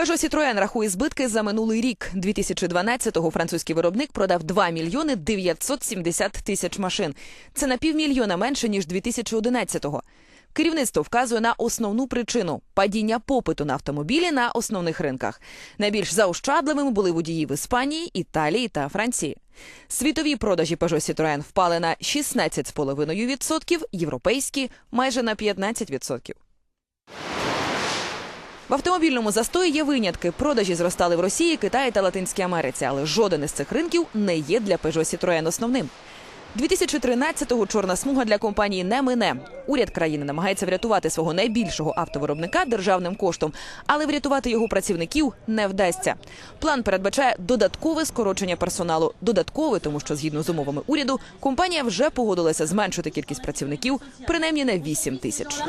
Peugeot Citroën рахує збитки за минулий рік. 2012-го французький виробник продав 2 мільйони 970 тисяч машин. Це на півмільйона менше ніж 2011-го. Керівництво вказує на основну причину падіння попиту на автомобілі на основних ринках. Найбільш заощадливими були водії в Іспанії, Італії та Франції. Світові продажі Peugeot Citroën впали на 16,5%, європейські майже на 15%. В автомобільному застої є винятки. Продажі зростали в Росії, Китаї та Латинській Америці, але жоден із цих ринків не є для Peugeot Citroën основним. 2013-го чорна смуга для компанії не мине. Уряд країни намагається врятувати свого найбільшого автовиробника державним коштом, але врятувати його працівників не вдасться. План передбачає додаткове скорочення персоналу. Додаткове, тому що згідно з умовами уряду, компанія вже погодилася зменшити кількість працівників принаймні на 8 тисяч.